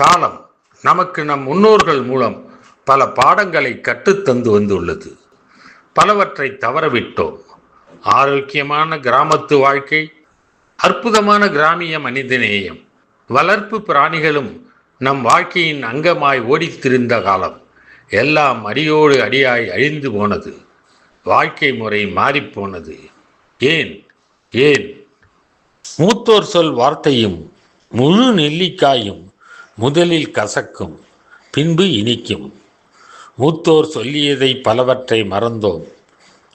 காலம் நமக்கு நம் முன்னோர்கள் மூலம் பல பாடங்களை கற்றுத்தந்து வந்துள்ளது. பலவற்றை தவறவிட்டோம். ஆரோக்கியமான கிராமத்து வாழ்க்கை அற்புதமான கிராமிய மனிதநேயம் வளர்ப்பு பிராணிகளும் நம் வாழ்க்கையின் அங்கமாய் ஓடித்திருந்த காலம் எல்லாம் அடியோடு அடியாய் அழிந்து போனது. வாழ்க்கை முறை மாறிப்போனது ஏன்? ஏன்? மூத்தோர் சொல் வார்த்தையும் முழு நெல்லிக்காயும் முதலில் கசக்கும் பின்பு இனிக்கும். மூத்தோர் சொல்லியதை பலவற்றை மறந்தோம்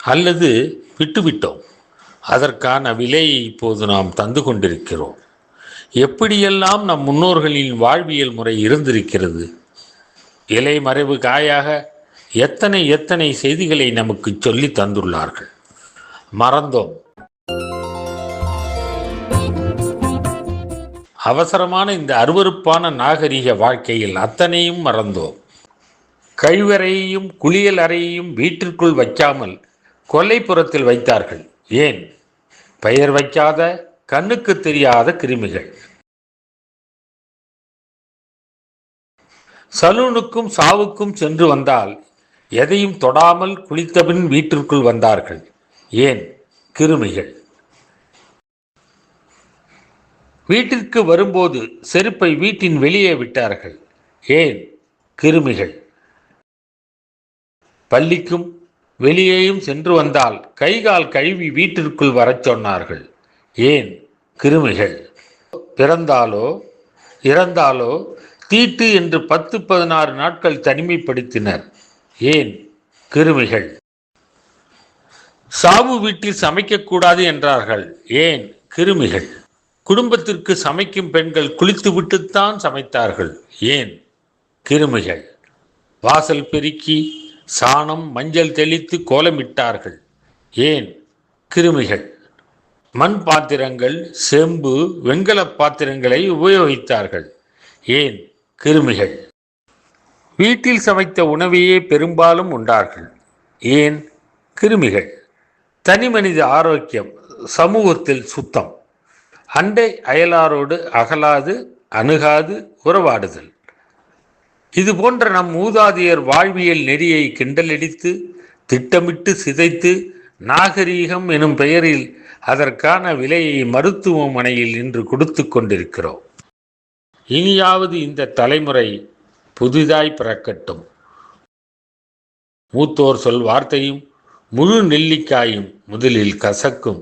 அல்லது விட்டுவிட்டோம். அதற்கான விலையை இப்போது நாம் தந்து கொண்டிருக்கிறோம். எப்படியெல்லாம் நம் முன்னோர்களின் வாழ்வியல் முறை இருந்திருக்கிறது? இலை மறைவு காயாக எத்தனை எத்தனை செய்திகளை நமக்கு சொல்லி தந்துள்ளார்கள்? மறந்தோம். அவசரமான இந்த அருவருப்பான நாகரிக வாழ்க்கையில் அத்தனையும் மறந்தோம். கழிவறையையும் குளியல் அறையையும் வீட்டிற்குள் வைக்காமல் கொல்லைப்புறத்தில் வைத்தார்கள். ஏன்? பெயர் வைக்காத கண்ணுக்கு தெரியாத கிருமிகள். சலூனுக்கும் சாவுக்கும் சென்று வந்தால் எதையும் தொடாமல் குளித்தபின் வீட்டிற்குள் வந்தார்கள். ஏன்? கிருமிகள். வீட்டிற்கு வரும்போது செருப்பை வீட்டின் வெளியே விட்டார்கள். ஏன்? கிருமிகள். பள்ளிக்கும் வெளியேயும் சென்று வந்தால் கைகால் கழுவி வீட்டிற்குள் வரச் சொன்னார்கள். ஏன்? கிருமிகள். பிறந்தாலோ? இறந்தாலோ? தீட்டு என்று பத்து பதினாறு நாட்கள் தனிமைப்படுத்தினர். ஏன்? கிருமிகள். சாவு வீட்டில் சமைக்கக்கூடாது என்றார்கள். ஏன்? கிருமிகள். குடும்பத்திற்கு சமைக்கும் பெண்கள் குளித்துவிட்டுத்தான் சமைத்தார்கள். ஏன்? கிருமிகள். வாசல் பெருக்கி சாணம் மஞ்சள் தெளித்து கோலமிட்டார்கள். ஏன்? கிருமிகள். மண் பாத்திரங்கள் செம்பு வெண்கல பாத்திரங்களை உபயோகித்தார்கள். ஏன்? கிருமிகள். வீட்டில் சமைத்த உணவையே பெரும்பாலும் உண்டார்கள். ஏன்? கிருமிகள். தனிமனித ஆரோக்கியம் சமூகத்தில் சுத்தம். அண்டை அயலாரோடு அகலாது அணுகாது உறவாடுதல். இது போன்ற நம் மூதாதையர் வாழ்வியல் நெறியை கிண்டலடித்து திட்டமிட்டு சிதைத்து நாகரீகம் எனும் பெயரில் அதற்கான விலையை மருத்துவமனையில் இன்று கொடுத்து கொண்டிருக்கிறோம். இனியாவது இந்த தலைமுறை புதிதாய் பிறக்கட்டும். மூத்தோர் சொல் வார்த்தையும் முழு நெல்லிக்காயும் முதலில் கசக்கும்.